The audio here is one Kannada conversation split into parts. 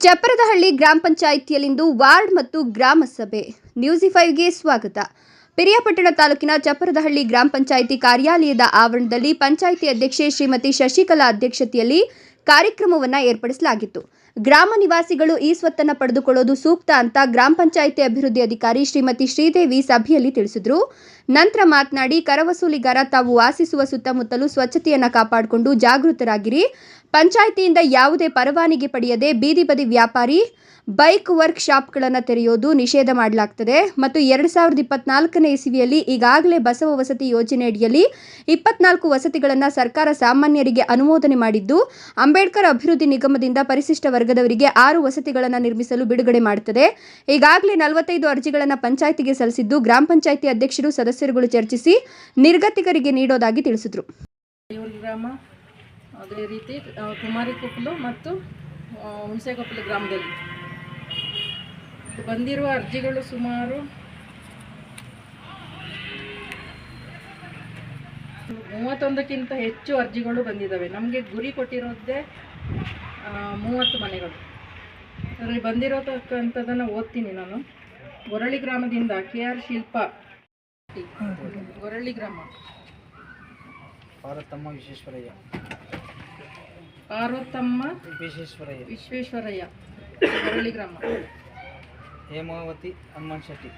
ಚಪ್ಪರದಹಳ್ಳಿ ಗ್ರಾಮ ಪಂಚಾಯಿತಿಯಲ್ಲಿಂದು ವಾರ್ಡ್ ಮತ್ತು ಗ್ರಾಮ ಸಭೆ. ನ್ಯೂಸಿ ಫೈವ್ಗೆ ಸ್ವಾಗತ. ಪಿರಿಯಾಪಟ್ಟಣ ತಾಲೂಕಿನ ಚಪ್ಪರದಹಳ್ಳಿ ಗ್ರಾಮ ಪಂಚಾಯಿತಿ ಕಾರ್ಯಾಲಯದ ಆವರಣದಲ್ಲಿ ಪಂಚಾಯಿತಿ ಅಧ್ಯಕ್ಷೆ ಶ್ರೀಮತಿ ಶಶಿಕಲಾ ಅಧ್ಯಕ್ಷತೆಯಲ್ಲಿ ಕಾರ್ಯಕ್ರಮವನ್ನು ಏರ್ಪಡಿಸಲಾಗಿತ್ತು. ಗ್ರಾಮ ನಿವಾಸಿಗಳು ಈ ಸ್ವತ್ತನ್ನು ಪಡೆದುಕೊಳ್ಳೋದು ಸೂಕ್ತ ಅಂತ ಗ್ರಾಮ ಪಂಚಾಯಿತಿ ಅಭಿವೃದ್ಧಿ ಅಧಿಕಾರಿ ಶ್ರೀಮತಿ ಶ್ರೀದೇವಿ ಸಭೆಯಲ್ಲಿ ತಿಳಿಸಿದರು. ನಂತರ ಮಾತನಾಡಿ, ಕರವಸೂಲಿಗಾರ ತಾವು ವಾಸಿಸುವ ಸುತ್ತಮುತ್ತಲು ಸ್ವಚ್ಛತೆಯನ್ನು ಕಾಪಾಡಿಕೊಂಡು ಜಾಗೃತರಾಗಿರಿ. ಪಂಚಾಯಿತಿಯಿಂದ ಯಾವುದೇ ಪರವಾನಗಿ ಪಡೆಯದೆ ಬೀದಿ ಬದಿ ವ್ಯಾಪಾರಿ, ಬೈಕ್ ವರ್ಕ್ ಶಾಪ್ಗಳನ್ನು ತೆರೆಯೋದು ನಿಷೇಧ ಮಾಡಲಾಗ್ತದೆ. ಮತ್ತು ಎರಡು ಸಾವಿರದ ಇಪ್ಪತ್ನಾಲ್ಕನೇ ಇಸವಿಯಲ್ಲಿ ಈಗಾಗಲೇ ಬಸವ ವಸತಿ ಯೋಜನೆ ಅಡಿಯಲ್ಲಿ ಇಪ್ಪತ್ನಾಲ್ಕು ವಸತಿಗಳನ್ನು ಸರ್ಕಾರ ಸಾಮಾನ್ಯರಿಗೆ ಅನುಮೋದನೆ ಮಾಡಿದ್ದು, ಅಂಬೇಡ್ಕರ್ ಅಭಿವೃದ್ಧಿ ನಿಗಮದಿಂದ ಪರಿಶಿಷ್ಟ ವರ್ಗದವರಿಗೆ ಆರು ವಸತಿಗಳನ್ನು ನಿರ್ಮಿಸಲು ಬಿಡುಗಡೆ ಮಾಡುತ್ತದೆ ಈಗಾಗಲೇ ನಲವತ್ತೈದು ಅರ್ಜಿಗಳನ್ನು ಪಂಚಾಯಿತಿಗೆ ಸಲ್ಲಿಸಿದ್ದು, ಗ್ರಾಮ ಪಂಚಾಯಿತಿ ಅಧ್ಯಕ್ಷರು, ಸದಸ್ಯರುಗಳು ಚರ್ಚಿಸಿ ನಿರ್ಗತಿಕರಿಗೆ ನೀಡೋದಾಗಿ ತಿಳಿಸಿದರು. ಅದೇ ರೀತಿ ಕುಮಾರಿ ಕುಮಾರಿಕೊಪ್ಪಲು ಮತ್ತು ಹುಣಸೆ ಹುಣಸೆಕೊಪ್ಪಲು ಗ್ರಾಮದಲ್ಲಿ. ಬಂದಿರುವ ಅರ್ಜಿಗಳು ಸುಮಾರು ಮೂವತ್ತೊಂದಕ್ಕಿಂತ ಹೆಚ್ಚು ಅರ್ಜಿಗಳು ಬಂದಿದ್ದಾವೆ. ನಮಗೆ ಗುರಿ ಕೊಟ್ಟಿರೋದೇ ಮೂವತ್ತು ಮನೆಗಳು. ಅದರಲ್ಲಿ ಬಂದಿರೋತಕ್ಕಂಥದ್ದನ್ನು ಓದ್ತೀನಿ ನಾನು. ಗೊರಳಿ ಗ್ರಾಮದಿಂದ ಕೆ ಆರ್ ಶಿಲ್ಪ. ಗೊರಳಿ ಗ್ರಾಮ. ಪಾರ್ವತಮ್ಮ ವಿಶ್ವೇಶ್ವರಯ್ಯ. ಪಾರ್ವತಮ್ಮ ವಿಶ್ವೇಶ್ವರಯ್ಯ ವಿಶ್ವೇಶ್ವರಯ್ಯ ಗೊರಳಿ ಗ್ರಾಮ Hemavathi Hanuman Shetty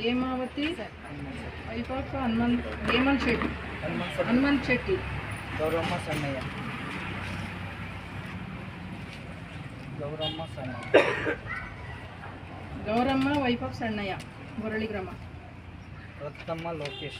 Hemavathi Hanuman Shetty wife of Hanumanth Hemanth Shetty Hanuman Shetty Hanumanth Shetty Gowramma Sannaiah Gowramma Sannaiah Gowramma wife of Sannaiah Gorali ಗ್ರಾಮ ರತ್ನಮ್ಮ ಲೋಕೇಶ